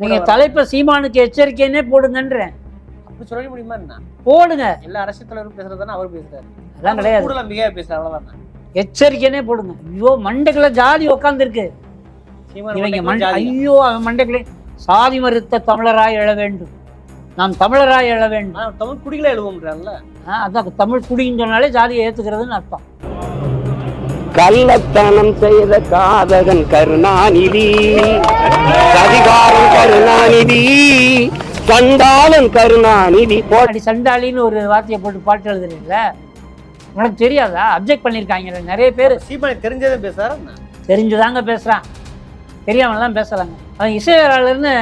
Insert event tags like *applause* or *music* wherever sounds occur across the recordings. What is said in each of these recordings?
நீங்க தலைப்பை சீமானுக்கு எச்சரிக்கைன்னே போடுங்கன்றேன் அப்படி சொல்ல முடியுமா என்ன? போடுங்க. எல்லா அரசியல் தலைவரும் பேசுறதுதானே அவர் பேசுறாரு. அதெல்லாம் கிடையாது. மிக பேசுறாரு அவ்வளவுதான். எச்சரிக்கைன்னே போடுங்க. ஐயோ மண்டைக்குள்ள ஜாதி உட்காந்துருக்கு இவங்க. ஐயோ அவன் மண்டைக்குள்ளே. சாதி மறுத்த தமிழராய் எழ வேண்டும். நாம் தமிழராய் எழ வேண்டும். தமிழ் குடிகளே எழுவோம்ன்றான்ல. ஆ, அதான் தமிழ் குடின்னு சொன்னாலே ஜாதியை ஏத்துக்கிறதுன்னு அர்த்தம். கள்ளத்தனம் செய்த காதகன் கருணாநிதி. அதிகாரம் கருணாநிதி. சண்டாளன் கருணாநிதி. போ அடி சண்டாளின்னு ஒரு வார்த்தையை போட்டு பாட்டு எழுதுறீங்கள? உனக்கு தெரியாதா? அப்ஜெக்ட் பண்ணியிருக்காங்க நிறைய பேர். சீமானை தெரிஞ்சதே பேசுறாரு தெரிஞ்சுதாங்க பேசுகிறான் தெரியாமலாம் பேசுகிறாங்க அவன் இசையராளர்னு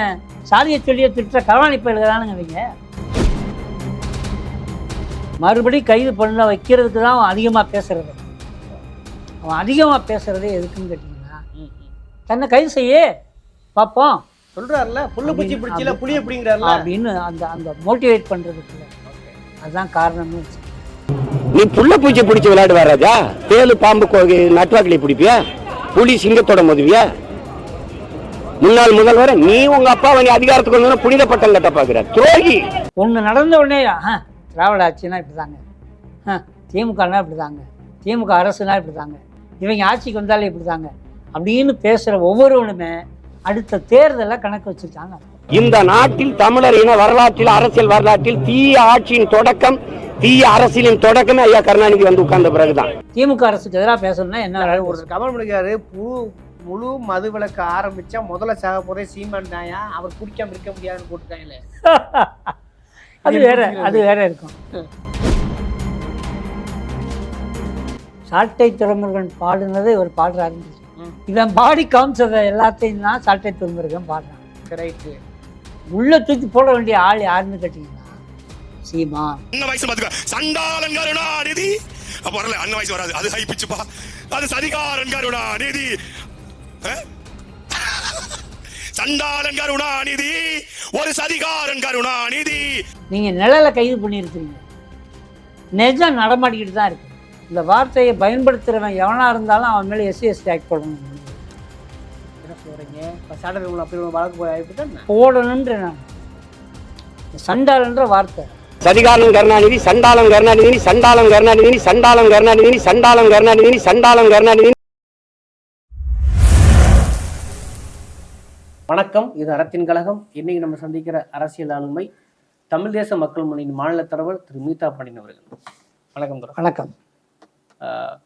சாதியை சொல்லிய திட்டுற கவாணி பயில்களானுங்க இவங்க. மறுபடி கைது பண்ண வைக்கிறதுக்கு தான் அவன் அதிகமாக பேசுறது. அவன் அதிகமாக பேசுறதே எதுக்குன்னு கேட்டிங்கன்னா. தன்னை கைது செய்ய பார்ப்போம் சொல்றாருல புல்லு பூச்சி பிடிச்சல புளிய பிடிங்கிறாருல. அப்படின்னு அந்த அந்த மோட்டிவேட் பண்ணுறதுக்கு அதுதான் காரணம்னு. நீ புள்ள பூச்சி பிடிச்சு விளையாடுவா ராஜா? தேலு பாம்பு நட்டுவாக்கிளி பிடிப்பியா? புலி சிங்கத்தோட மோதுவியா? முன்னாள் முதல்வர் நீ உங்க அப்பாவை நீ அதிகாரத்துக்கு வந்து புனித பட்டம் கட்ட பாக்குற துரோகி! ஒன்று நடந்த உடனே ஆ திராவிட ஆட்சினா இப்படி தாங்க ஆ திமுகனா இப்படி தாங்க திமுக அரசுனா இப்படி தாங்க இவங்க ஆட்சிக்கு வந்தாலே இப்படி தாங்க அப்படின்னு பேசுகிற ஒவ்வொருவனுமே அடுத்த தேர்தலை கணக்கு வச்சுருக்காங்க. இந்த நாட்டில் தமிழர் இன வரலாற்றில் அரசியல் வரலாற்றில் தீய ஆட்சியின் தொடக்கம் தீய அரசியலின் தொடக்கமே ஐயா கருணாநிதி வந்து உட்கார்ந்த பிறகுதான். திமுக அரசுக்கு எதிராக பேசணும்னா என்ன ஒரு கமல் பண்ணிக்காரு முழு முழு மது விளக்க ஆரம்பிச்சா முதல்ல சாக போறே சீமான் தாயா அவர் குடிக்காம இருக்க முடியாதுன்னு போட்டுட்டாங்களே. *laughs* அது வேற அது வேற இருக்கும். சாட்டை துறைமுருகன் பாடுனதை இவர் பாடுறாருன்னு ம். இவன் பாடி காமிச்சதை எல்லாத்தையும் தான் சாட்டை துறைமுருகன் பாடுறான். ரைட்டு உள்ள தூக்கி போட வேண்டிய ஆள் யாருன்னு கேட்டீங்கன்னா சீமான். அண்ணன் வயசு பாத்துக்க சண்டாளன் கருணாநிதி. அப்ப வரல அண்ணன் வயசு வராது. அது ஹை பிச்சுப்பா அது சதிகாரன் கருணாநிதி? சண்டாளன் கருணாநிதி. ஒரு சதிகாரன் கருணாநிதி. நீங்க நிழலை கைது பண்ணியிருக்கிறீங்க. நிஜம் நடமாடிக்கிட்டு தான் இருக்கு. இந்த வார்த்தையை பயன்படுத்துகிறவன் எவனா இருந்தாலும் அவன் மேலே எஸ்சி எஸ்டி ஆக்ட் போடணும். என்ன சொல்றீங்க? இப்போ அப்படி ஒரு வழக்கு போய் என்ன போடணுன்ற நான். சண்டாளன்ற வார்த்தை. சதிகாரன் கருணாநிதி சண்டாளன் கருணாநிதி சண்டாளன் கருணாநிதி சண்டாளன் கருணாநிதி சண்டாளன் கருணாநிதி சண்டாளன் கருணாநிதி. வணக்கம். இது அறத்தின் கழகம். இன்னைக்கு நம்ம சந்திக்கிற அரசியல் ஆளுமை தமிழ் தேச மக்கள் முன்னணி மாநில தலைவர் திரு மீதா பாண்டியன் அவர்கள். வணக்கம். வணக்கம்.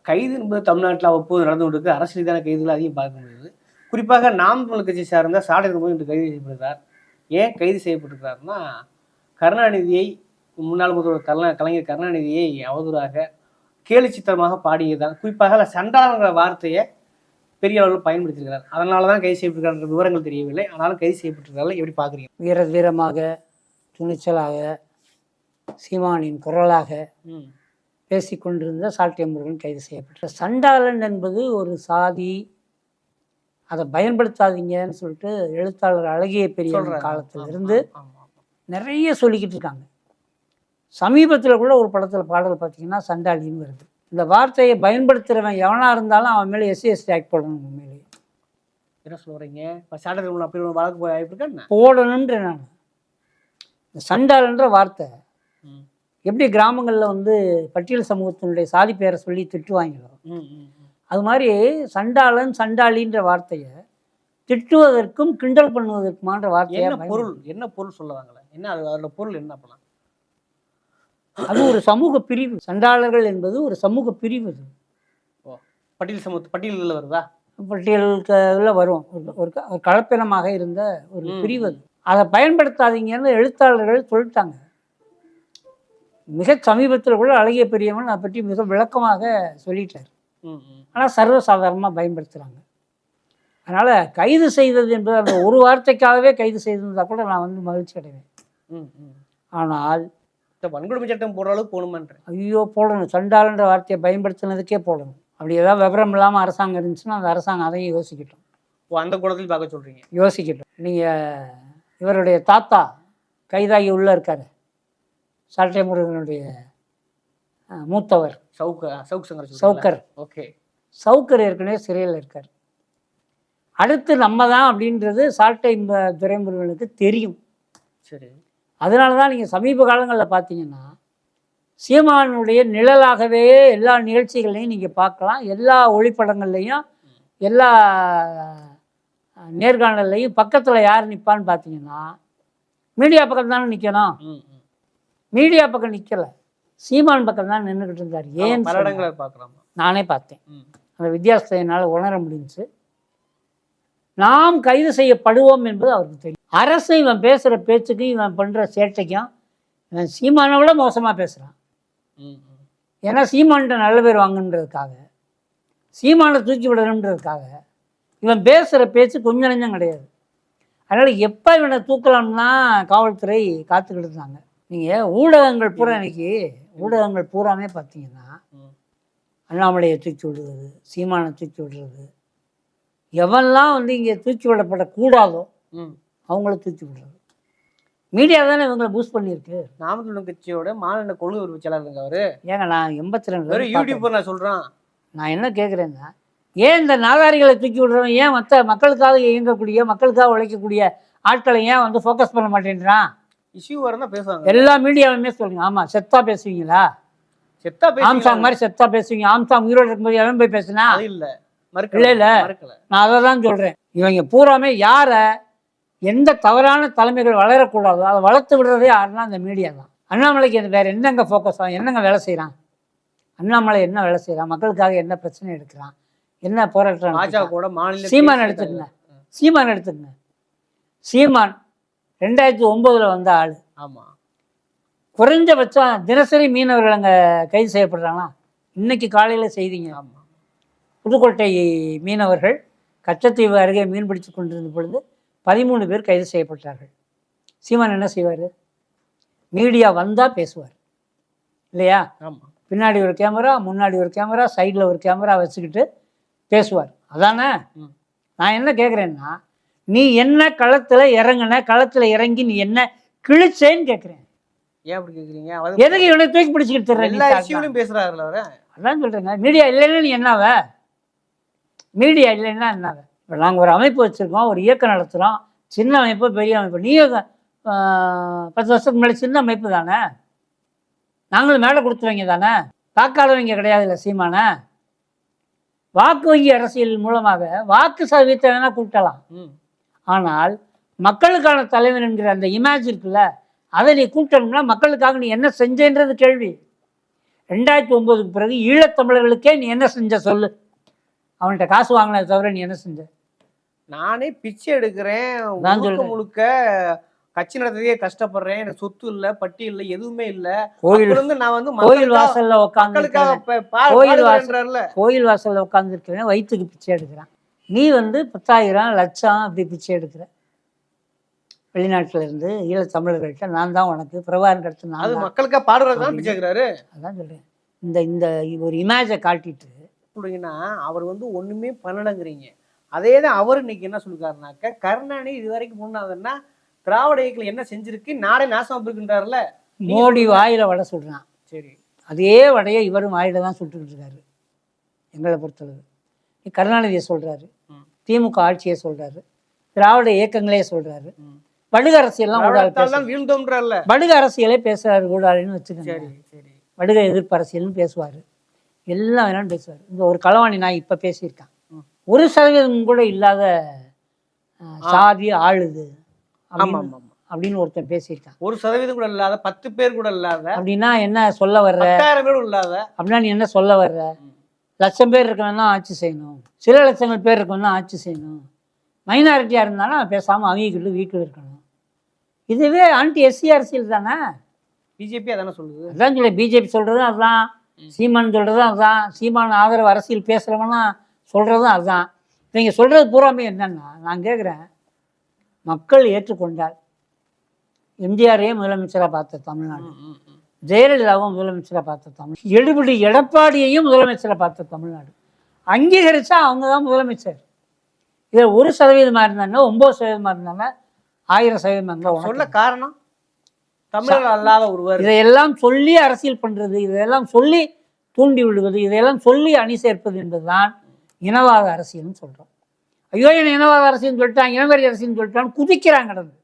கைது என்பது தமிழ்நாட்டில் அவ்வப்போது நடந்து கொண்டிருக்கு. அரசு ரீதியான கைதுகள் அதிகம் பார்க்க முடியுது குறிப்பாக நாம் தமிழ் கட்சி சார்ந்த சாடை ரூபாய் இன்று கைது செய்யப்படுகிறார். ஏன் கைது செய்யப்பட்டிருக்கிறார்னா கருணாநிதியை முன்னாள் முதல்வர் கல கலைஞர் கருணாநிதியை அவதூறாக கேலி சித்திரமாக பாடியதான் குறிப்பாக சண்டாளங்கிற வார்த்தையை பெரிய அளவில் பயன்படுத்தியிருக்கிறார். அதனால தான் கைது செய்யப்பட்டிருக்கான்ற விவரங்கள் தெரியவில்லை. ஆனாலும் கைது செய்யப்பட்டிருக்கார்கள் எப்படி பார்க்குறீங்க? வீர தீரமாக துணிச்சலாக சீமானின் குரலாக ம் பேசிக்கொண்டிருந்த சாட்டிய முருகன் கைது செய்யப்பட்டார் சண்டாளன் என்பது ஒரு சாதி அதை பயன்படுத்தாதீங்கன்னு சொல்லிட்டு எழுத்தாளர் அழகிய பெரிய. காலத்துல இருந்து. நிறைய சொல்லிக்கிட்டு இருக்காங்க சமீபத்தில் கூட ஒரு படத்தில் பாடல் பார்த்தீங்கன்னா சண்டாளின்னு வருது இந்த வார்த்தையை பயன்படுத்துகிறவன் எவனாக இருந்தாலும் அவன் மேலே எஸ்சி எஸ்டி ஆக்ட் போடணும் உண்மையிலேயே என்ன சொல்றீங்க இப்போ சாட்டர் அப்படி ஒரு வழக்கு போய் போடணுன்ற நான் இந்த சண்டாளன்ற வார்த்தை. எப்படி கிராமங்களில் வந்து பட்டியல் சமூகத்தினுடைய சாதி பேரை சொல்லி திட்டுவாங்களோ. அது மாதிரி சண்டாளன் சண்டாளின்ற வார்த்தையை திட்டுவதற்கும் கிண்டல் பண்ணுவதற்குமான்ற வார்த்தையை என்ன பொருள்? என்ன பொருள் சொல்ல வாங்கல என்ன அது அதோட பொருள் என்ன அப்பலாம்? அது ஒரு சமூக பிரிவு. சண்டாளர்கள் என்பது ஒரு சமூக பிரிவு அது. பட்டியல் சமூக பட்டியலில் வருதா? பட்டியலில் வரும். ஒரு- கலப்பினமாக இருந்த ஒரு. பிரிவு அது. அதை பயன்படுத்தாதீங்கன்னு எழுத்தாளர்கள் சொல்லிட்டாங்க. மிக சமீபத்தில் கூட அழகிய பெரியவன் அதை பற்றி மிக விளக்கமாக சொல்லிட்டார். ஆனால் சர்வசாதாரணமாக பயன்படுத்துகிறாங்க அதனால் கைது செய்தது என்பது அந்த ஒரு வார்த்தைக்காகவே கைது செய்திருந்தா கூட நான் வந்து மகிழ்ச்சி அடைவேன். ஆனால் இந்த வன்கொடுமை சட்டம் போடுற அளவுக்கு போகணுமான்றேன். ஐயோ போடணும். சண்டாளன்ற வார்த்தையை பயன்படுத்தினதுக்கே போடணும். அப்படி ஏதாவது விவரம் இல்லாமல் அரசாங்கம் இருந்துச்சுன்னா அந்த அரசாங்கம் அதையும் யோசிக்கட்டும். ஓ அந்த குடத்தில் பார்க்க சொல்றீங்க. யோசிக்கட்டும். நீங்கள் இவருடைய தாத்தா கைதாகி உள்ளே இருக்காரு. சாட்டை முருகனுடைய மூத்தவர். சவுக்க சவுக் சங்கர் சவுக்கர். ஓகே. சவுக்கர் ஏற்கனவே சிறையில் இருக்கார். அடுத்து நம்ம தான் அப்படின்றது சாட்டை துரைமுருகனுக்கு தெரியும். சரி. அதனால தான் நீங்கள் சமீப காலங்களில் பார்த்தீங்கன்னா சீமானுடைய நிழலாகவே எல்லா நிகழ்ச்சிகளையும் நீங்கள் பார்க்கலாம். எல்லா ஒளிப்படங்கள்லையும் எல்லா நேர்காணல்லையும் பக்கத்தில் யார் நிற்பான்னு பார்த்தீங்கன்னா மீடியா பக்கம் தானே நிற்கணும். மீடியா பக்கம் நிற்கல சீமான் பக்கம் தான் நின்றுக்கிட்டு இருந்தார். ஏன் பல இடங்களை பார்க்கலாமா. நானே பார்த்தேன். அந்த வித்தியாசத்தை என்னால் உணர முடிஞ்சுச்சு. நாம் கைது செய்யப்படுவோம் என்பது அவருக்கு தெரியும். அரசு இவன் பேசுகிற பேச்சுக்கும் இவன் பண்ணுற சேட்டைக்கும் இவன் சீமானை விட மோசமாக பேசுகிறான். ஏன்னா சீமான்கிட்ட நல்ல பேர் வாங்கன்றதுக்காக சீமானை தூக்கி விடணுன்றதுக்காக இவன் பேசுகிற பேச்சு கொஞ்சம் நஞ்சம் கிடையாது. அதனால் எப்போ இவனை தூக்கலாம்னா காவல்துறை காத்துக்கிட்டு இருந்தாங்க. நீங்கள் ஊடகங்கள் பூரா இன்னைக்கு ஊடகங்கள் பூராமே பார்த்தீங்கன்னா. அண்ணாமலையை தூக்கி விடுறது சீமானை தூக்கி விடுறது. எவன்லாம் வந்து இங்கே தூக்கி விடப்படக்கூடாதோ. அவங்கள தூக்கி விடுறது. மீடியா தானே இவங்களை பூஸ்ட் பண்ணியிருக்கு? நாம் தமிழர் கட்சியோட மாநில கொள்கை ஒரு செயலாளருங்க அவரு. ஏங்க நான் எண்பத்தி ரெண்டு யூடியூப்பர் நான் சொல்றேன். நான் என்ன கேட்குறேன்னா ஏன் இந்த நாதாரிகளை தூக்கி விடுறவன் ஏன் மற்ற மக்களுக்காக இயங்கக்கூடிய மக்களுக்காக உழைக்கக்கூடிய ஆட்களை ஏன் வந்து ஃபோக்கஸ் பண்ண மாட்டேன்றான்? இஷ்யூ வரதான் பேசுவாங்க. எல்லா மீடியாவுமே சொல்லுங்க. ஆமாம் செத்தா பேசுவீங்களா? செத்தா ஆம்சாங் மாதிரி செத்தா பேசுவீங்க. ஆம்சாங் உயிரோடு இருக்கும்போது எவன் போய் பேசுனா? இல்ல. இல்ல, இல்ல. நான் அதை தான் சொல்கிறேன் இவங்க பூராமே யாரை எந்த தவறான தலைமைகள் வளரக்கூடாதோ அதை வளர்த்து விடுறதே யாருன்னா அந்த மீடியா தான். அண்ணாமலைக்கு அது வேறு என்னங்க ஃபோக்கஸ் ஆகும்? என்னங்க வேலை செய்கிறான் அண்ணாமலை என்ன வேலை செய்கிறான் மக்களுக்காக என்ன பிரச்சனை எடுக்கிறான்? என்ன போராட்டம்? கூட மாநில சீமான் எடுத்துக்கங்க. சீமான் எடுத்துக்கங்க. சீமான் ரெண்டாயிரத்தி ஒம்போதில் வந்த ஆள். ஆமா. குறைஞ்சபட்சம் தினசரி மீனவர்கள் அங்கே கைது செய்யப்படுறாங்களா? இன்னைக்கு காலையில் செய்திங்க. ஆமா. புதுக்கோட்டை மீனவர்கள் கச்சத்தீவு அருகே மீன் பிடித்து கொண்டிருந்த பொழுது பதிமூணு பேர் கைது செய்யப்பட்டார்கள். சீமான் என்ன செய்வார்? மீடியா வந்தால் பேசுவார். இல்லையா? ஆமா. பின்னாடி ஒரு கேமரா முன்னாடி ஒரு கேமரா சைடில் ஒரு கேமரா வச்சுக்கிட்டு பேசுவார். அதானே. நான் என்ன கேட்குறேன்னா நீ என்ன களத்தில் இறங்குன களத்தில் இறங்கி நீ என்ன கிழிச்சேன்னு கேட்குறேன் ஏன் அப்படி கேக்குறீங்க? அவர் எதுக்கு இவனை தூக்கி பிடிச்சிக்கிட்டு தர்ற நீ எல்லா? இஷ்யூலையும் பேசுறாருல அவரு. அதான் சொல்கிறேங்க மீடியா இல்லைன்னா நீ என்னவ? மீடியா இல்லைன்னா என்னவ? இப்போ நாங்கள் ஒரு அமைப்பு வச்சுருக்கோம் ஒரு இயக்கம் நடத்துகிறோம் சின்ன அமைப்பு பெரிய அமைப்பு. ஆஹ், பத்து வருஷத்துக்கு முன்னாடி சின்ன அமைப்பு தானே? நாங்களும் மேலே கொடுத்துருவீங்க தானே? பார்க்காதவங்க கிடையாது இல்லை சீமானே? வாக்கு வங்கி அரசியல் மூலமாக வாக்கு சதவீதத்தை வேணால் கூட்டலாம். ம். ஆனால் மக்களுக்கான தலைவன் என்கிற அந்த இமேஜ் இருக்குல்ல அதை நீ கூட்டணும்னா மக்களுக்காக நீ என்ன செஞ்சேன்றது கேள்வி. ரெண்டாயிரத்தி ஒம்போதுக்கு பிறகு ஈழத்தமிழர்களுக்கே நீ என்ன செஞ்ச சொல்லு. அவன்கிட்ட காசு வாங்கினதை தவிர நீ என்ன செஞ்ச? நானே பிச்சை எடுக்கிறேன். நான் முழுக்க. முழுக்க கட்சி நடத்தவே கஷ்டப்படுறேன். எனக்கு சொத்து இல்ல பட்டி இல்ல எதுவுமே இல்ல. கோயில் இருந்து நான் வந்து கோயில் வாசல்ல உட்காந்து கோயில் வாசல். பாடுபடுறேன்றாருல. கோயில் வாசல்ல உட்காந்துருக்கிறேன் வயிற்றுக்கு பிச்சை எடுக்கிறான். நீ வந்து பத்தாயிரம் லட்சம் அப்படி பிச்சை எடுக்கிற. வெளிநாட்டுல இருந்து ஈழத்தமிழர்கள்ட்ட நான் தான் உனக்கு பிரபாகரன் அடுத்து நான் அது தான் மக்களுக்காக பாடுறதுதான் பிச்சை எடுக்கிறாரு. அதான் சொல்றேன். இந்த இந்த ஒரு இமேஜை காட்டிட்டு சொல்றீங்கன்னா அவர் வந்து ஒண்ணுமே பண்ணலங்கிறீங்க. அதே தான் அவர் இன்னைக்கு என்ன சொல்லிருக்காருனாக்க கருணாநிதி இது வரைக்கும் முன்னாதுன்னா திராவிட இயக்கம் என்ன செஞ்சிருக்கு? நாடே நாசமா போயிருக்கின்றாருல மோடி வாயில வடை சுடுறான். சரி. அதே வடையை இவரும் வாயில தான் சுட்டுக்கிட்டு இருக்காரு. எங்களை பொறுத்தளவு. கருணாநிதியை சொல்றாரு. ம். திமுக ஆட்சியை சொல்றாரு. திராவிட இயக்கங்களே சொல்றாரு. ம். படுகு அரசியல்லாம் வீழ்ந்தோம்ன்றாருல படுகு அரசியலே பேசுறாரு ஊடாலின்னு வச்சுக்கோங்க. வடுக எதிர்ப்பு அரசியல்னு பேசுவார். எல்லாம் வேணாலும் பேசுவார். இந்த ஒரு களவாணி நான் இப்போ பேசியிருக்கேன். ஒரு சதவீதம் கூட இல்லாத சாதி ஆளுது ஆமா அப்படின்னு ஒருத்தன் பேசியிருக்கான். ஒரு சதவீதம் கூட இல்லாத பத்து பேர் கூட இல்லாத அப்படின்னா என்ன சொல்ல வர்ற? பத்தாயிரம் பேர் இல்லாத. அப்படின்னா நீ என்ன சொல்ல வர்ற. லட்சம் பேர் இருக்கவன் தான் ஆட்சி செய்யணும். சில லட்சங்கள் பேர் இருக்கவன் தான் ஆட்சி செய்யணும். மைனாரிட்டியாக இருந்தாலும் பேசாமல் அவங்கக்கிட்ட வீட்டில் இருக்கணும். இதுவே ஆன்டி எஸ்சி அரசியல் தானே? பிஜேபி அதானே சொல்லுது. அதான் சொல்லி பிஜேபி சொல்கிறதும் அதுதான். சீமான் சொல்கிறதும் அதுதான். சீமான் ஆதரவு அரசியல் பேசுகிறவனா சொல்கிறதும் அதுதான். இவங்க சொல்கிறது பூராமே என்னன்னா நான் கேட்குறேன் மக்கள் ஏற்றுக்கொண்டால் எம்ஜிஆரையே முதலமைச்சராக பார்த்த தமிழ்நாடு. ஜெயலலிதாவும் முதலமைச்சராக பார்த்த தமிழ். எடுபடி எடப்பாடியையும் முதலமைச்சராக பார்த்த தமிழ்நாடு. அங்கீகரிச்சா அவங்க தான் முதலமைச்சர். இதில் ஒரு சதவீதமாக இருந்தாங்க ஒம்பது சதவீதமாக இருந்தாங்க ஆயிரம் சதவீதமாக இருந்தால் சொல்ல காரணம்? தமிழர் அல்லாத ஒருவர். இதையெல்லாம் சொல்லி அரசியல் பண்ணுறது இதையெல்லாம் சொல்லி தூண்டி விடுவது இதையெல்லாம் சொல்லி அணி சேர்ப்பது என்பதுதான் இனவாத அரசியல்னு சொல்கிறோம் ஐயோ என்ன இனவாத அரசியல்னு சொல்லிட்டான் இனவெறி அரசியல்னு சொல்லிட்டான்னு குதிக்கிறாங்க கடந்து.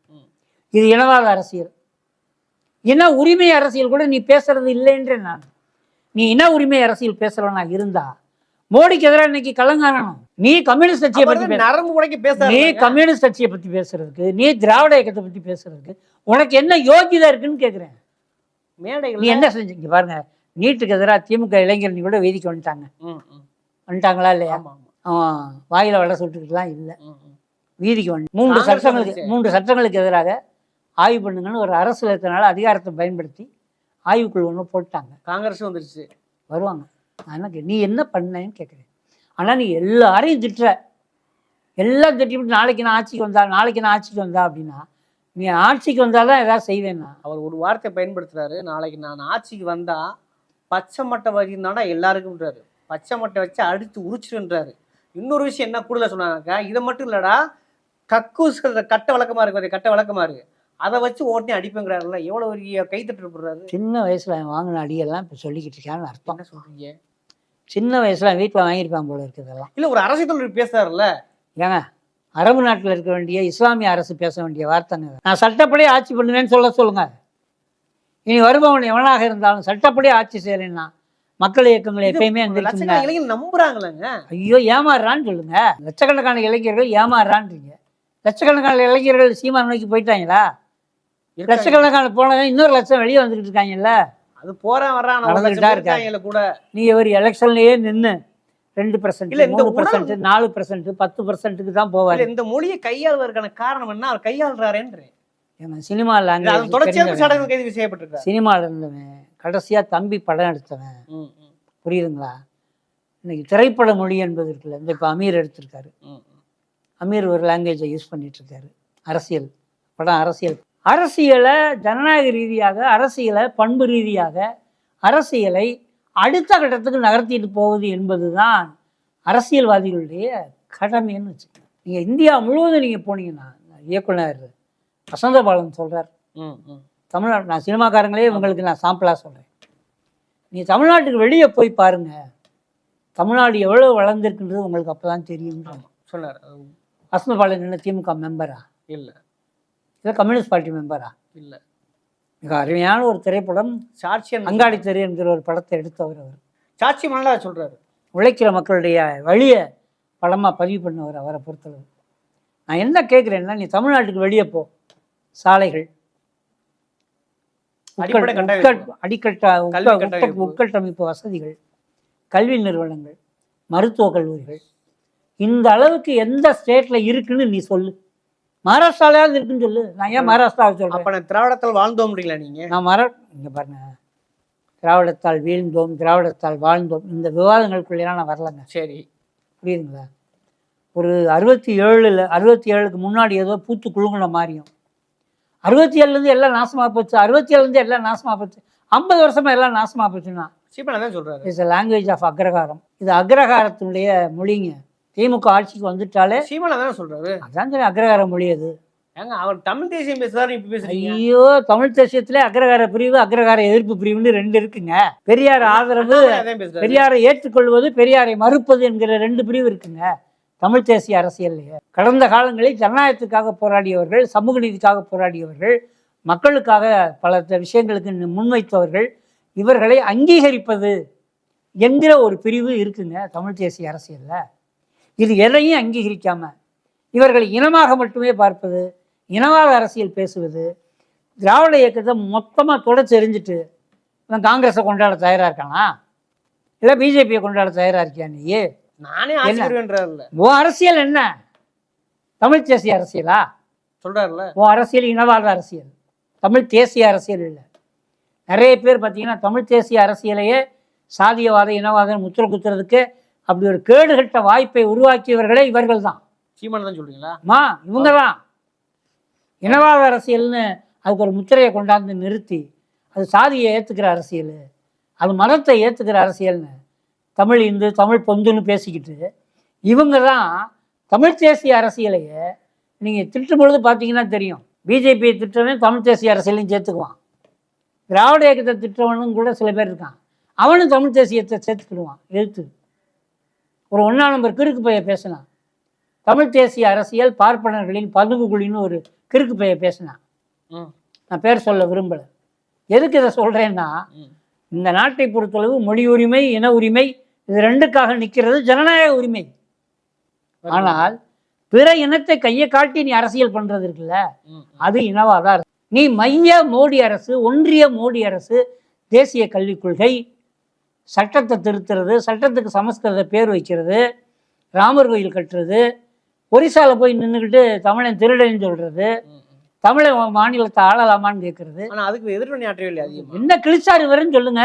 இது இனவாத அரசியல். இன உரிமை அரசியல் கூட நீ பேசுறது இல்லைன்றேன் நான். நீ இன உரிமை அரசியல் பேசுறவனா இருந்தா மோடிக்கு எதிராக இன்னைக்கு கலங்கானணும் நீ கம்யூனிஸ்ட் கட்சியை பத்தி பேச நரம்பு உடைக்க நீ பேசுறாரு கம்யூனிஸ்ட் கட்சியை பத்தி பேசுறதுக்கு நீ திராவிட இயக்கத்தை பத்தி பேசுறதுக்கு உனக்கு என்ன யோகிதா இருக்குன்னு கேக்குறேன். நீ மேடைகள் என்ன செஞ்சீங்க பாருங்க நீட்டுக்கு எதிராக திமுக இளைஞரணி கூட வேதிக்கு வந்துட்டாங்க. வந்துட்டாங்களா இல்லையா? வாயில வடை சுட்டுக்கிட்டுலாம் இல்லை. வீதிக்கு வந்து மூன்று சட்டங்களுக்கு. மூன்று சட்டங்களுக்கு எதிராக ஆய்வு பண்ணுங்கன்னு ஒரு அரசு இருக்கனால அதிகாரத்தை பயன்படுத்தி ஆய்வுக்குழு ஒன்று போட்டாங்க. காங்கிரஸும் வந்துருச்சு. வருவாங்க. நான் என்ன கே- நீ என்ன பண்ணேன்னு கேட்குறேன் ஆனால் நீ எல்லாரையும் திட்டுற. எல்லாம் திட்டிவிட்டு நாளைக்கு நான் ஆட்சிக்கு வந்தா நாளைக்கு நான் ஆட்சிக்கு வந்தா அப்படின்னா நீ ஆட்சிக்கு வந்தால் தான் ஏதாவது செய்வேன்னா? அவர் ஒரு வார்த்தை பயன்படுத்துறாரு. நாளைக்கு நான் ஆட்சிக்கு வந்தா பச்சை மட்டை வகிந்தாண்டா எல்லாருக்கும்ன்றாரு பச்சை மட்டை வச்சு அடித்து உரிச்சிருன்றாரு. இன்னொரு விஷயம் என்ன கூடுதலா சொன்னாங்க? இதை மட்டும் இல்லடா கக்கூஸ் கட்ட வழக்கமா இருக்கு கட்ட வழக்கமா இருக்கு. அதை வச்சு உடனே அடிப்பேங்கிறாருல்ல? எவ்வளவு ஒரு கை தட்டு போடுறாரு? சின்ன வயசில் வாங்கின அடியெல்லாம் இப்போ சொல்லிக்கிட்டு இருக்கான்னு அர்த்தம். என்ன சொல்றீங்க? சின்ன வயசில் வீட்டில் வாங்கியிருப்பான் போல இருக்குதெல்லாம் இல்ல ஒரு அரசியல் தலைவர் பேசுறாருல்ல? ஏங்க அரபு நாட்டில் இருக்க வேண்டிய இஸ்லாமிய அரசு பேச வேண்டிய வார்த்தைங்க நான் சட்டப்படி ஆட்சி பண்ணுவேன்னு சொல்ல சொல்லுங்க. இனி வருபவன் எவனாக இருந்தாலும் சட்டப்படி ஆட்சி செய்யலைன்னா மக்கள் இயக்கங்கள் எப்பயுமே இளைஞர்கள் நம்புறாங்களேங்க? ஐயோ ஏமாறுறான்னு சொல்லுங்க. லட்சக்கணக்கான இளைஞர்கள் ஏமாறுறான்றீங்க. லட்சக்கணக்கான இளைஞர்கள் சீமான் நோக்கி போயிட்டாங்களா. லட்சக்கணக்கான போனவன் இன்னொரு லட்சம் வெளியே வந்துக்கிட்டு இருக்காங்கல்ல? அது போறான் வர்றான் லட்சம் இருக்காங்கல்ல கூட. நீ ஒரு எலெக்ஷன்லயே நின்று ரெண்டு பர்சன்ட் இல்ல, இந்த மூணு பர்சன்ட் நாலு பர்சன்ட் பத்து பர்சன்ட்டுக்கு தான் போவார். இந்த மொழியை கையாளுவதற்கான காரணம் என்ன? அவர் கையாளுறாருன்றேன் ஏங்க சினிமா இல்ல, அதன் லாங்குவேஜ் தொடர்ச்சியாக கைது செய்யப்பட்டிருக்காரு. சினிமாவில் இருந்தவன் கடைசியாக தம்பி படம் எடுத்தவன். புரியுதுங்களா? இன்னைக்கு திரைப்பட மொழி என்பது இருக்குல்ல இந்த இப்போ அமீர் எடுத்திருக்காரு. அமீர் ஒரு லாங்குவேஜை யூஸ் பண்ணிட்டு இருக்காரு. அரசியல் படம் அரசியல். அரசியலை ஜனநாயக ரீதியாக அரசியலை பண்பு ரீதியாக அரசியலை அடுத்த கட்டத்துக்கு நகர்த்திட்டு போவது என்பதுதான் அரசியல்வாதிகளுடைய கடமைன்னு வச்சுக்கோங்க. நீங்கள் இந்தியா முழுவதும் நீங்கள் போனீங்கன்னா இயக்குனர் வசந்தபாலன் சொல்கிறார். தமிழ்நாடு நான் சினிமாக்காரங்களே உங்களுக்கு நான் சாம்பிளாக சொல்கிறேன் நீ தமிழ்நாட்டுக்கு வெளியே போய் பாருங்க. தமிழ்நாடு எவ்வளோ வளர்ந்துருக்குன்றது உங்களுக்கு அப்போ தான் தெரியும்ன்றாங்க. சொன்னார் வசந்தபாலன் என்ன திமுக மெம்பரா இல்ல. இல்லை கம்யூனிஸ்ட் பார்ட்டி மெம்பரா இல்ல. மிக அருமையான ஒரு திரைப்படம். சாட்சியன் அங்காடி தெரு என்கிற ஒரு படத்தை எடுத்தவர் அவர். சாட்சி மல்லா சொல்றாரு. உழைக்கிற மக்களுடைய வழியை படமாக பதிவு பண்ணவர் அவரை பொறுத்தளவு. நான் என்ன கேட்குறேன்னா நீ தமிழ்நாட்டுக்கு வெளியே போ. சாலைகள். அடிக்கட்ட. உட்கட்டமைப்பு வசதிகள். கல்வி நிறுவனங்கள். மருத்துவக் கல்லூரிகள். இந்த அளவுக்கு எந்த ஸ்டேட்ல இருக்குன்னு நீ சொல்லு. மகாராஷ்டிராலையாவது இருக்குன்னு சொல்லு. நான் ஏன் மகாராஷ்டிராவை சொல்றேன்? அப்ப நான் திராவிடத்தில் வாழ்ந்தோம் முடியல நீங்க? நான் மர இங்க பாருங்க. திராவிடத்தால் வீழ்ந்தோம் திராவிடத்தால் வாழ்ந்தோம். இந்த விவாதங்களுக்குள்ளேலாம் நான் வரலங்க. சரி. புரியுதுங்களா? ஒரு அறுபத்தி ஏழில் அறுபத்தி ஏழுக்கு முன்னாடி ஏதோ பூத்து குலுங்குன மாதிரியும் அறுபத்தி ஏழுலேருந்து எல்லாம் நாசமாக போச்சு. அறுபத்தி ஏழுலேருந்து எல்லாம் நாசமாக போச்சு. ஐம்பது வருஷமா எல்லாம் நாசமாக போச்சுன்னா. சீப்பா தான் சொல்றாரு. It's language of agraharam. இது அக்ரகாரத்தினுடைய மொழிங்க. திமுக ஆட்சிக்கு வந்துட்டாலே சீமானா தானே சொல்றாரு? அதான் சொல்லி அக்ரகார மொழி அது. ஏங்க அவர் தமிழ் தேசியம் பேசுறாரு இப்ப பேசுறீங்க. ஐயோ தமிழ் தேசியத்திலே அக்ரகார பிரிவு அக்ரகார எதிர்ப்பு பிரிவுன்னு ரெண்டு இருக்குங்க. பெரியார் ஆதரவு பெரியாரை ஏற்றுக்கொள்வது பெரியாரை மறுப்பது என்கிற ரெண்டு பிரிவு இருக்குங்க. தமிழ் தேசிய அரசியல்லையே. கடந்த காலங்களில் ஜனநாயகத்துக்காக போராடியவர்கள் சமூக நீதிக்காக போராடியவர்கள் மக்களுக்காக பல விஷயங்களுக்கு முன்வைத்தவர்கள் இவர்களை அங்கீகரிப்பது என்கிற ஒரு பிரிவு இருக்குங்க தமிழ் தேசிய அரசியல்ல. இது எதையும் அங்கீகரிக்காம இவர்களை இனமாக மட்டுமே பார்ப்பது இனவாத அரசியல் பேசுவது திராவிட இயக்கத்தை மொத்தமாக தொடச்சு எறிஞ்சிட்டு இவன் காங்கிரஸை கொண்டாட தயாராக இருக்கானா? இல்லை பிஜேபியை கொண்டாட தயாராக இருக்கியா நீ? நானே உன் அரசியல் என்ன? தமிழ் தேசிய அரசியலா? சொல்றாருல உன் அரசியல் இனவாத அரசியல். தமிழ் தேசிய அரசியல் இல்லை. நிறைய பேர் பார்த்தீங்கன்னா தமிழ் தேசிய அரசியலையே சாதியவாத இனவாதம் முத்திர குத்துறதுக்கு அப்படி ஒரு கேடுகட்ட வாய்ப்பை உருவாக்கியவர்களே இவர்கள் தான் சீமானா தான் சொல்றீங்களா? அம்மா இவங்க தான் இனவாத அரசியல்னு அதுக்கு ஒரு முத்திரையை கொண்டாந்து நிறுத்தி அது சாதியை ஏற்றுக்கிற அரசியல் அது மதத்தை ஏற்றுக்கிற அரசியல்னு தமிழ் இந்து தமிழ் பொந்துன்னு பேசிக்கிட்டு இவங்க தான் தமிழ் தேசிய அரசியலையே நீங்கள் திட்டும் பொழுது பார்த்தீங்கன்னா தெரியும். பிஜேபியை திட்டவன் தமிழ் தேசிய அரசியலையும் சேர்த்துக்குவான். திராவிட இயக்கத்தை திட்டவனும் கூட சில பேர் இருக்கான். அவனும் தமிழ் தேசியத்தை சேர்த்துக்கிடுவான் எழுத்து. ஒரு ஒன்றா நம்பர் கிறுக்கு பைய பேசினான். தமிழ் தேசிய அரசியல் பார்ப்பனர்களின் பதுங்குகுழின்னு ஒரு கிறுக்கு பெயர் பேசினான். நான் பேர் சொல்ல விரும்பலை. எதுக்கு இதை சொல்கிறேன்னா இந்த நாட்டை பொறுத்தளவு மொழி உரிமை இன உரிமை இது ரெண்டுக்காக நிற்கிறது ஜனநாயக உரிமை. ஆனால் பிற இனத்தை கையை காட்டி நீ அரசியல் பண்ணுறது இருக்குல்ல அது இனவாத அரசு நீ மைய மோடி அரசு ஒன்றிய மோடி அரசு தேசிய கல்விக் கொள்கை சட்டத்தை திருத்துறது சட்டத்துக்கு சமஸ்கிருத பேர் வைக்கிறது ராமர் கோயில் கட்டுறது ஒரிசால போய் நின்றுக்கிட்டு தமிழன் திருடன்னு ம். தமிழை மாநிலத்தை ஆளலாமான்னு கேட்கறது ஆனா அதுக்கு எதிர்வினை ஆற்றவே இல்லை அதிகமா? என்ன கிழிச்சாரு வரேன்னு சொல்லுங்க.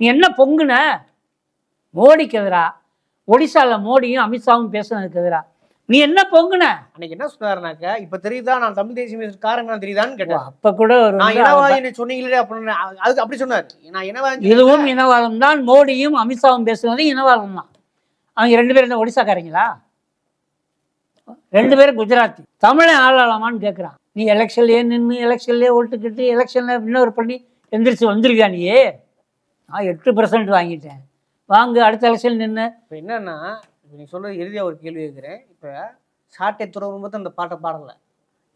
நீ என்ன பொங்குன? மோடிக்கு எதிரா? ஒடிசால மோடியும் அமித்ஷாவும் பேசுனதுக்கு எதிரா? நீ என்ன பொங்குன? அன்னைக்கு என்ன சொன்னாருனாக்க இப்ப தெரியுதா நான் தமிழ் தேசிய காரணம் தெரியுதான்னு கேட்டேன். அப்ப கூட ஒரு நான் இனவாதி சொன்னீங்களே அப்படின்னு அதுக்கு அப்படி சொன்னார். நான் இனவாதி இதுவும் இனவாதம் தான் மோடியும் அமித்ஷாவும் பேசுனது இனவாதம் தான் அவங்க ரெண்டு பேரும் என்ன ஒடிசாக்காரங்களா? ரெண்டு பேரும் குஜராத்தி. தமிழை ஆளலாமான்னு கேட்குறான் நீ எலெக்ஷன்லேயே நின்று எலெக்ஷன்லேயே ஓட்டுக்கிட்டு எலெக்ஷனில் இன்னொரு பண்ணி எந்திரிச்சு வந்துருவியா நீயே? நான் எட்டு பர்சன்ட் வாங்கிட்டேன். வாங்க அடுத்த எலெக்ஷன் நின்று இப்போ என்னன்னா இப்போ நீ சொல்றது இறுதியாக ஒரு கேள்வி கேட்குறேன் இப்போ சாட்டை துறவும்போது அந்த பாட்டை பாடலை.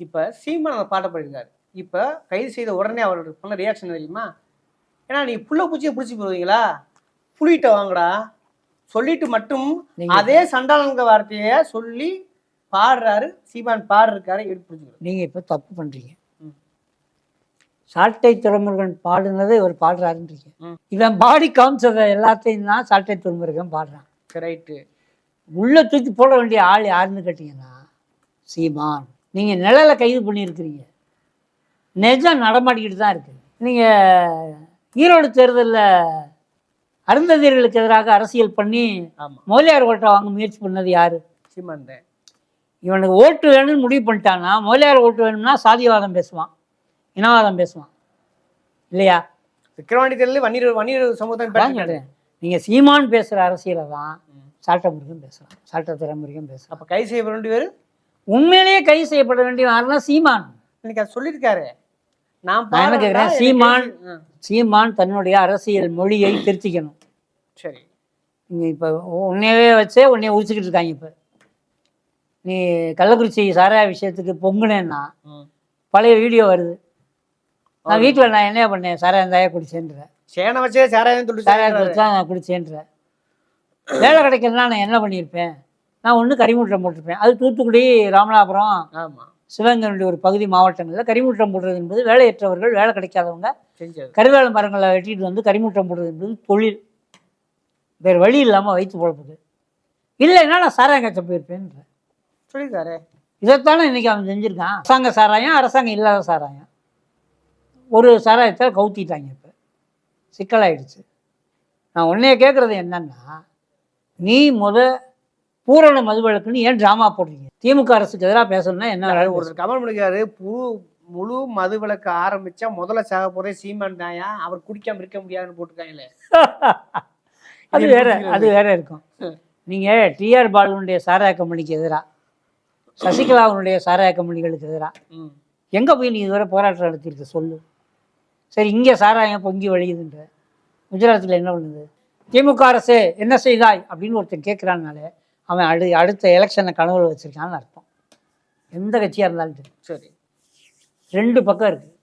இப்போ சீமான் அந்த பாட்டை பாடிருக்காரு இப்போ கைது செய்த உடனே அவர் பண்ண ரியாக்ஷன் தெரியுமா? ஏன்னா நீ புள்ள பூச்சியை பிடிச்சி போடுவீங்களா? புளிகிட்ட வாங்கடா. சொல்லிட்டு மட்டும் அதே சண்டாளங்க வார்த்தையை சொல்லி பாடுறாரு சீமான் பாடுறாரு எடுத்து பிடிச்சிக்கிறாரு. நீங்கள் இப்போ தப்பு பண்ணுறீங்க. சாட்டை துறைமுருகன் பாடுனதை இவர் பாடுறாருன்றீங்க. இவன் பாடி காமிச்சதை எல்லாத்தையும் தான் சாட்டை துறைமுருகன் பாடுறான் ரைட்டு உள்ள தூக்கி போட வேண்டிய ஆள் யாருன்னு கேட்டிங்கன்னா சீமான். நீங்கள் நிழலை கைது பண்ணியிருக்கிறீங்க. நிஜம் நடமாடிக்கிட்டு தான் இருக்கு. நீங்கள் ஈரோடு தேர்தலில் அருந்ததியர்களுக்கு எதிராக அரசியல் பண்ணி மோலியார் ஓட்டை வாங்க முயற்சி பண்ணது யாரு? சீமான் தான். இவனுக்கு ஓட்டு வேணும்னு முடிவு பண்ணிட்டான்னா மோலியார் ஓட்டு வேணும்னா சாதியவாதம் பேசுவான். இனவாதம் பேசுவான். இல்லையா? விக்கிரவாண்டி தேர்தலில் வன்னியர் வன்னியர். சொல்றேன் நீங்கள் சீமான் பேசுகிற அரசியலை தான் ம். சாட்டமுருகன் பேசுகிறான் சாட்டத்துறை முருகன் பேசுகிறான் அப்ப கைது செய்ய வேண்டிய பேர் உண்மையிலேயே கைது செய்யப்பட வேண்டிய யாருன்னா சீமான். இன்னைக்கு அது சொல்லியிருக்காரு. நான் என்ன கேட்குறேன் சீமான் சீமான் தன்னுடைய அரசியல் மொழியை திருத்திக்கணும். சரி. நீங்கள் இப்போ உன்னையவே வச்சே உன்னைய உரிச்சுக்கிட்டு இருக்காங்க இப்போ. நீ கள்ளக்குறிச்சி சாராய விஷயத்துக்கு பொங்குனேன்னா. பழைய வீடியோ வருது. நான் வீட்டில் நான் என்ன பண்ணேன்? சாராயம் தாயா குடிச்சேன்றேன் சேனை வச்சே சாராயம் சாராயம் குடிச்சா நான் குடிச்சேன்றேன் வேலை கிடைக்கிறதுனா நான் என்ன பண்ணியிருப்பேன்? நான் ஒன்று கரிமூட்டம் போட்டிருப்பேன். அது தூத்துக்குடி ராமநாதபுரம் ஆமா. சிவகங்கை ஒரு பகுதி மாவட்டங்களில் கரிமூட்டம் போடுறது என்பது வேலையற்றவர்கள் வேலை கிடைக்காதவங்க கருவேல மரங்களை வெட்டிட்டு வந்து கரிமூட்டம் போடுறது என்பது தொழில். வேறு வழி இல்லாமல் வைத்து பொழப்புது. இல்லைன்னா நான் சாராயம் கச்ச போயிருப்பேன்ற சொல்லியிருக்காரு இதைத்தானே இன்னைக்கு அவன் செஞ்சுருக்கான். அரசாங்க சாராயம் அரசாங்கம் இல்லாத சாராயம். ஒரு சாராயத்தை கவுத்திட்டாங்க இப்போ. சிக்கலாயிடுச்சு. நான் உன்னைய கேட்குறது என்னன்னா நீ முத பூரண மதுவிலக்குன்னு ஏன் ட்ராமா போடுறீங்க? திமுக அரசுக்கு எதிராக பேசணும்னா என்ன வேலை? ஒரு கமல் பண்ணிருக்காரு முழு முழு மது விளக்க ஆரம்பிச்சா முதல்ல சாக போறே சீமான் தாயா அவர் குடிக்காம இருக்க முடியாதுன்னு போட்டுருக்காங்களே. *laughs* அது வேற. அது வேற இருக்கும். ம். நீங்கள் டிஆர் பாலுனுடைய சாராய கம்பெனிக்கு எதிராக சசிகலாவுடைய சாராய கம்பெனிகளுக்கு எதிராக. எங்கே போய் நீ இதுவரை போராட்டம் நடத்தியிருக்க? சொல்லு. சரி இங்கே சாராயம் பொங்கி வழியுதுன்ற. குஜராத்தில் என்ன பண்ணுது? திமுக அரசு என்ன செய்தாய்? அப்படின்னு ஒருத்தன் கேட்குறான்னாலே அவன் அடு அடுத்த எலெக்ஷனை கனவுல வச்சுருக்கான்னு அர்த்தம். எந்த கட்சியாக இருந்தாலும் சரி. சரி. ரெண்டு பக்கம் இருக்குது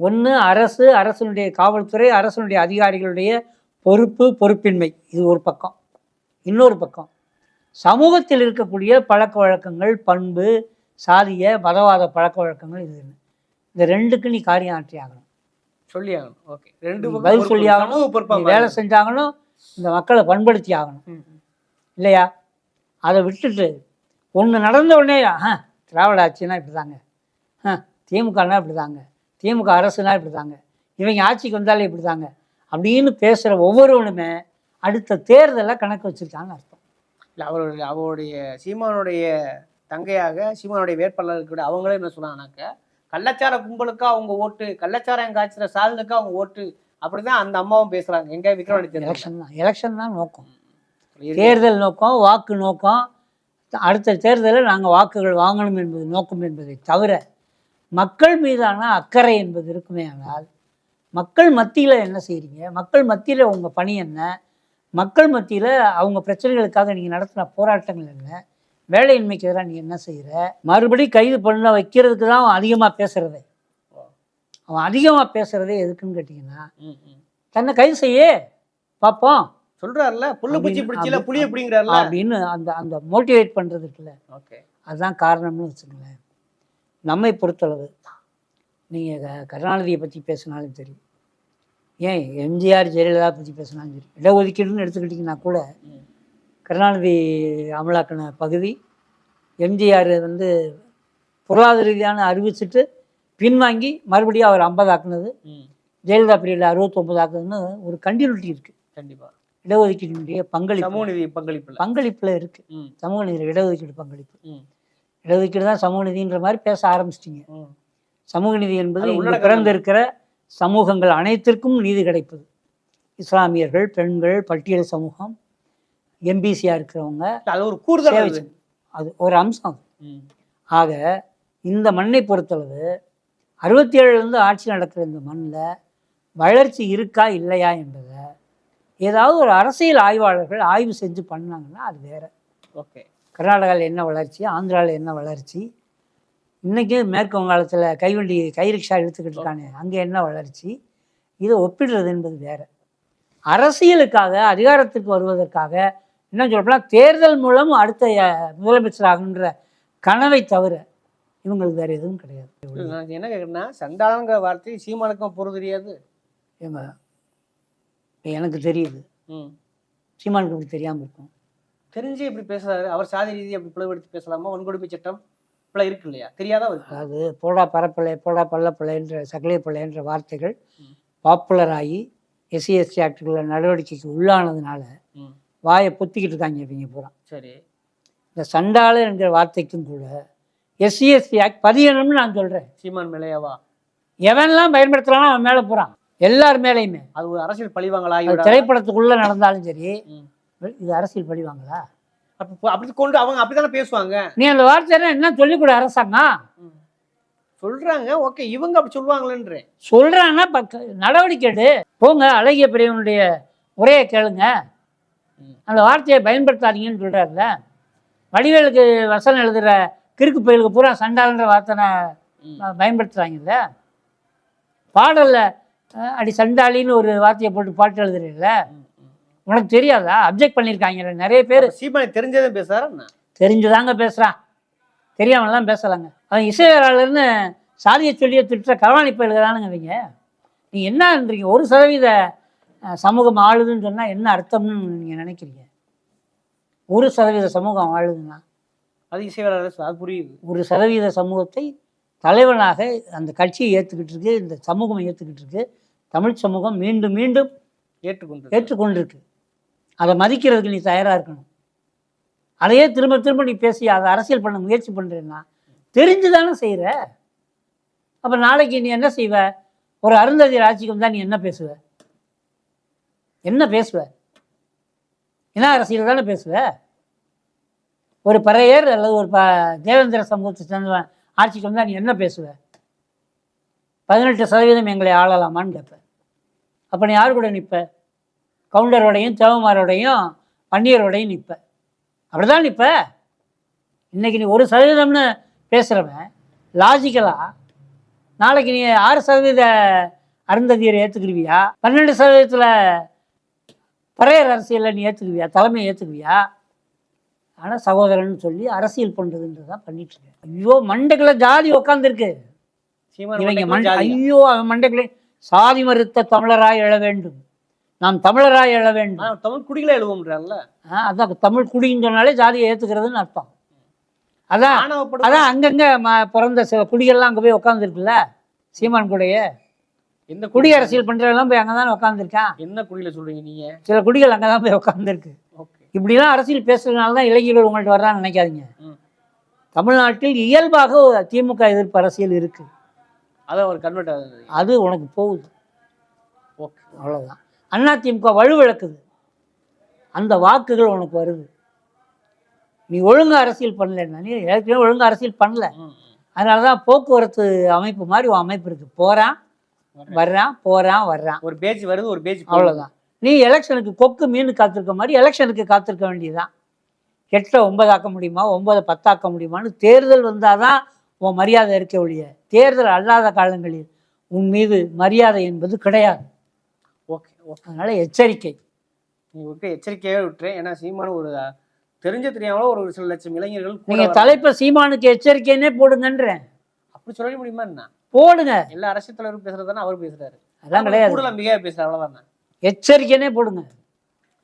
ஒன்று அரசு அரசனுடைய காவல்துறை அரசனுடைய அதிகாரிகளுடைய பொறுப்பு பொறுப்பின்மை. இது ஒரு பக்கம். இன்னொரு பக்கம். சமூகத்தில் இருக்கக்கூடிய பழக்க வழக்கங்கள் பண்பு சாதிய மதவாத பழக்க வழக்கங்கள் இது என்ன? இந்த ரெண்டுக்கு நீ காரியம் ஆற்றி ஆகணும் சொல்லி ஆகணும் ஓகே ரெண்டு பதில். சொல்லி ஆகணும் வேலை செஞ்சாகணும் இந்த மக்களை பண்படுத்தி ஆகணும். இல்லையா? அதை விட்டுட்டு ஒன்று நடந்த உடனே ஆ திராவிட ஆட்சினா இப்படி தாங்க ஆ திமுகனா இப்படி தாங்க திமுக அரசுனா இப்படி தாங்க இவங்க ஆட்சிக்கு வந்தாலே இப்படி தாங்க அப்படின்னு பேசுகிற ஒவ்வொருவனுமே அடுத்த தேர்தலை கணக்கு வச்சுருக்கான்னு அர்த்தம். இல்ல அவருடைய அவருடைய சீமானுடைய தங்கையாக சீமானுடைய வேட்பாளர் கூட அவங்களே என்ன சொன்னாங்கனாக்க கள்ளச்சார கும்பலுக்கா அவங்க ஓட்டு கள்ளச்சாரம் காய்ச்சுற சாதனுக்கா அவங்க ஓட்டு அப்படிதான் அந்த அம்மாவும் பேசுறாங்க. எங்க விக்ரவாணி எலெக்ஷன் தான். எலெக்ஷன் தான் நோக்கம். தேர்தல் நோக்கம் வாக்கு நோக்கம். அடுத்த தேர்தலில் நாங்கள் வாக்குகள் வாங்கணும் என்பது நோக்கம் என்பதை தவிர மக்கள் மீதான அக்கறை என்பது இருக்குமே ஆனால் மக்கள் மத்தியில் என்ன செய்கிறீங்க மக்கள் மத்தியில் உங்கள் பணி என்ன? மக்கள் மத்தியில் அவங்க பிரச்சனைகளுக்காக நீங்கள் நடத்தின போராட்டங்கள் என்ன? வேலையின்மைக்கு எதிராக நீ என்ன செய்கிற மறுபடியும் கைது பண்ண வைக்கிறதுக்கு தான் அதிகமாக பேசுகிறதே அவன் அதிகமாக பேசுகிறதே எதுக்குன்னு கேட்டிங்கன்னா. தன்னை கைது செய்ய பார்ப்போம் சொல்றாருல புல்லு பூச்சி பிடிச்சல புளிய பிடிங்கிறாருல. அப்படின்னு அந்த அந்த மோட்டிவேட் பண்ணுறது இருக்குல்ல. ஓகே. அதுதான் காரணம்னு வச்சுக்கோங்களேன். நம்மை பொறுத்தளவு நீங்கள் கருணாநிதியை பற்றி பேசினாலும் சரி ஏன் எம்ஜிஆர் ஜெயலலிதா பற்றி பேசினாலும் சரி இடஒதுக்கீடுன்னு எடுத்துக்கிட்டிங்கன்னா கூட. கருணாநிதி அமலாக்கின பகுதி எம்ஜிஆர் வந்து பொருளாதார ரீதியான அறிவிச்சிட்டு பின்வாங்கி மறுபடியும் அவர் ஐம்பது ஆக்குனது ஜெயலலிதா பீரியடில் அறுபத்தொம்பது ஆக்குனதுன்னு ஒரு கண்டினியூட்டி இருக்குது கண்டிப்பா. இடஒதுக்கீட்டினுடைய பங்களிப்பு. சமூக நீதி பங்களிப்புல. பங்களிப்பில் இருக்குது சமூக நீதி இடஒதுக்கீடு பங்களிப்பு. இடஒதுக்கீடு தான் சமூக நீதின்ற மாதிரி பேச ஆரம்பிச்சிட்டிங்க. சமூக நீதி என்பது உள்ளடக்கம் பிறந்திருக்கிற சமூகங்கள் அனைத்திற்கும் நீதி கிடைப்பது. இஸ்லாமியர்கள் பெண்கள் பட்டியல் சமூகம் எம்பிசியாக இருக்கிறவங்க அது ஒரு கூடுதல் அது. ஒரு அம்சம் ஆக இந்த மண்ணை பொறுத்தளவு அறுபத்தி ஏழுலேருந்து ஆட்சி நடக்கிற இந்த மண்ணில் வளர்ச்சி இருக்கா இல்லையா என்பதை ஏதாவது ஒரு அரசியல் ஆய்வாளர்கள் ஆய்வு செஞ்சு பண்ணாங்கன்னா அது வேற. ஓகே. கர்நாடகாவில் என்ன வளர்ச்சி ஆந்திராவில் என்ன வளர்ச்சி இன்றைக்கி மேற்கு வங்காளத்தில் கைவண்டி கை ரிக்ஷா எடுத்துக்கிட்டு இருக்கானே அங்கே என்ன வளர்ச்சி இதை ஒப்பிடுறது என்பது வேற. அரசியலுக்காக அதிகாரத்துக்கு வருவதற்காக என்ன சொல்லப்போனால் தேர்தல் மூலம் அடுத்த முதலமைச்சர் ஆகுன்ற கனவை தவிர இவங்களுக்கு வேற எதுவும் கிடையாது. நான் என்ன கேட்குறேன்னா சண்டாளங்கிற வார்த்தை சீமானுக்கும் பொருள் தெரியாது. ஏங்க எனக்கு தெரியுது. ம். சீமானுக்கு தெரியாமல் இருக்கும். தெரிஞ்சு இப்படி பேசுறாரு. அவர் சாதி ரீதி அப்படி பிளவுபடுத்தி பேசலாமா? வன்கொடுமை சட்டம் இப்பெல்லாம் இருக்கு இல்லையா? தெரியாதா அதாவது போடா பரப்பிள்ளை போடா பள்ளப்பிள்ளைன்ற சகலிய பிள்ளைன்ற வார்த்தைகள். பாப்புலர் ஆகி எஸ்சி எஸ்டி ஆக்டுகளில் நடவடிக்கைக்கு உள்ளானதுனால வாயை பொத்திக்கிட்டு இருக்காங்க இவங்க பூரா. சரி. இந்த சண்டாள என்கிற வார்த்தைக்கும் கூட எஸ்சி எஸ்டி ஆக்ட் பதியணும்னு நான் சொல்கிறேன் சீமான் மேலேயாவா எவன்லாம் பயன்படுத்தலாம்னு அவன் மேலே போகிறான் எல்லார் மேலேயுமே. அது ஒரு அரசியல் பழிவாங்கலா அது திரைப்படத்துக்குள்ளே நடந்தாலும் சரி. இது அரசியல் பழிவாங்களா அப்ப அப்படி கொண்டு அவங்க அப்படித்தானே பேசுவாங்க? நீ அந்த வார்த்தை என்ன சொல்லிக் கொடு அரசாங்கம் சொல்றாங்க ஓகே இவங்க அப்படி சொல்லுவாங்களேன்றேன் சொல்கிறான்னா பக்க நடவடிக்கை எடு. போங்க அழகிய பெரியவனுடைய உரையை கேளுங்க. அந்த வார்த்தையை பயன்படுத்தாதீங்கன்னு சொல்கிறாருல வடிவேலுக்கு வசனம் எழுதுகிற கிறுக்கு பயலுக்கு பூரா சண்டாளன்ற வார்த்தை. பயன்படுத்துகிறாங்கல்ல பாடலில் அடி சண்டாளின்னு ஒரு வார்த்தையை போட்டு பாட்டு எழுதுறீல்ல உனக்கு தெரியாதா? அப்ஜெக்ட் பண்ணியிருக்காங்க நிறைய பேர். சீமானை தெரிஞ்சதே என்ன? தெரிஞ்சுதாங்க பேசுகிறான் தெரியாமலாம் பேசலாங்க. அவன் இசையராளர்னு சாதியை சொல்லியே திட்டுற களவாணி பயல்களானுங்க அவங்க நீங்கள் என்னன்றீங்க ஒரு சதவீத சமூகம் ஆளுதுன்னு சொன்னால் என்ன அர்த்தம்னு நீங்கள் நினைக்கிறீங்க? ஒரு சதவீத சமூகம் ஆளுதுன்னா. அது இசைவராளர் அது புரியுது. ஒரு சதவீத சமூகத்தை தலைவனாக அந்த கட்சியை ஏற்றுக்கிட்டு இருக்கு இந்த சமூகம் ஏற்றுக்கிட்டு இருக்கு. தமிழ் சமூகம் மீண்டும் மீண்டும் ஏற்றுக்கொண்டு ஏற்றுக்கொண்டிருக்கு. அதை மதிக்கிறதுக்கு நீ தயாராக இருக்கணும். அதையே திரும்ப திரும்ப நீ பேசி அதை அரசியல் பண்ண முயற்சி பண்ணுறேன்னா தெரிஞ்சு தானே செய்கிற அப்போ நாளைக்கு நீ என்ன செய்வ? ஒரு அருந்ததியர் ஆட்சிக்கு வந்தால் நீ என்ன பேசுவ? என்ன பேசுவ? என்ன அரசியல் தானே பேசுவ? ஒரு பறையர் அல்லது ஒரு ப தேவேந்திர சமூகத்தை சேர்ந்தவன் ஆட்சிக்கு வந்தால் நீ என்ன பேசுவ? பதினெட்டு சதவீதம் எங்களை ஆளலாமான்னு கேட்பேன் அப்போ நீ யார் கூட நிற்ப கவுண்டரோடையும் தேவமாரோடையும் பன்னியரோடையும் நிற்ப அப்படிதான் நிற்ப இன்றைக்கி நீ ஒரு சதவீதம்னு பேசுகிறவன் லாஜிக்கலாக நாளைக்கு நீ ஆறு சதவீத அருந்ததியரை ஏற்றுக்குருவியா பன்னெண்டு சதவீதத்தில் பறையர் அரசியலில் நீ ஏற்றுக்குவியா தலைமையை ஏற்றுக்குவியா ஆனால் சகோதரன் சொல்லி அரசியல் பண்ணுறதுன்றது தான் பண்ணிட்டு இருக்கேன் ஐயோ மண்டைக்குள்ள ஜாதி உக்காந்துருக்கு. இவங்க மண்டை? ஐயோ அவன் மண்டைக்குள்ளே சாதி மறுத்த தமிழராய் எழ வேண்டும். நாம் தமிழராய் எழ வேண்டும். தமிழ் குடிகளை எழுவோம்ன்றார்ல. அதான் தமிழ் குடின்னு சொன்னாலே ஜாதியை ஏற்றுக்கிறதுன்னு அர்த்தம். அதான் அதான் அங்கங்கே பிறந்த சில குடிகள்லாம் அங்கே போய் உட்காந்துருக்குல்ல சீமான் கூடயே. எந்த குடி அரசியல் பண்ணுறவெல்லாம் போய் அங்கே தானே உட்காந்துருக்கான் என்ன குடியில சொல்றீங்க நீங்க? சில குடிகள் அங்கே தான் போய் உட்காந்துருக்கு இப்படிலாம் அரசியல் பேசுறதுனால தான் இளைஞர்கள் உங்கள்கிட்ட வர்றான்னு நினைக்காதீங்க. தமிழ்நாட்டில் இயல்பாக திமுக எதிர்ப்பு அரசியல் இருக்குது அதான் ஒரு கன்வெர்ட் ஆகுது அது உனக்கு போகுது. ஓகே. அவ்வளோதான் அண்ணா திமுக வலுவிழக்குது. அந்த வாக்குகள் உனக்கு வருது. நீ ஒழுங்கா அரசியல் பண்ணலன்னா நீ ஏற்கனவே ஒழுங்கா அரசியல் பண்ணல. அதனால தான் போக்குவரத்து அமைப்பு மாதிரி அமைப்பு இருக்குது போகிறான் வர்றேன். வர்றான் போகிறான் வர்றான். ஒரு பேஜ் வருது ஒரு பேஜ் அவ்வளோதான் நீ எலெக்ஷனுக்கு கொக்கு மீன் காத்திருக்க மாதிரி எலெக்ஷனுக்கு காத்திருக்க வேண்டியதுதான். எட்டை ஒன்பதாக்க முடியுமா? ஒன்பதை பத்தாக்க முடியுமான்னு தேர்தல் வந்தால் தான் உன் மரியாதை இருக்க ஒழிய. தேர்தல் அல்லாத காலங்களில் உன் மீது மரியாதை என்பது கிடையாது. Okay okay. அதனால எச்சரிக்கை. நீ விட்டு எச்சரிக்கையாகவே விட்டுறேன். ஏன்னா சீமான ஒரு தெரிஞ்ச தெரியாமல ஒரு சில லட்சம் இளைஞர்கள் கூட நீங்க வராங்க. தலைப்பை சீமானுக்கு எச்சரிக்கைன்னே போடுங்கன்றேன். அப்படி சொல்ல முடியுமா என்ன? போடுங்க. எல்லா அரசியல் தலைவரும் பேசுறதுதானே அவர் பேசுறாரு. அதெல்லாம் கிடையாது. கூடுதலா மிக பேசுறாரு. அவ்வளவுதானே. எச்சரிக்கைன்னே போடுங்க.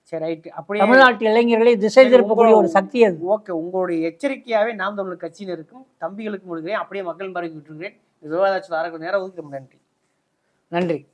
சரி ரைட் அப்படியே தமிழ்நாட்டு இளைஞர்களை திசை திருப்பக்கூடிய ஒரு சக்தி அது. ஓகே உங்களுடைய எச்சரிக்கையாவே நாம் தமிழர் கட்சியினருக்கும் தம்பிகளுக்கும் கொடுக்குறேன். அப்படியே மக்கள் பார்வைக்கு விட்டுருக்கிறேன். விவாதாச்சு அரை நேரம் ஒதுக்க நன்றி. நன்றி.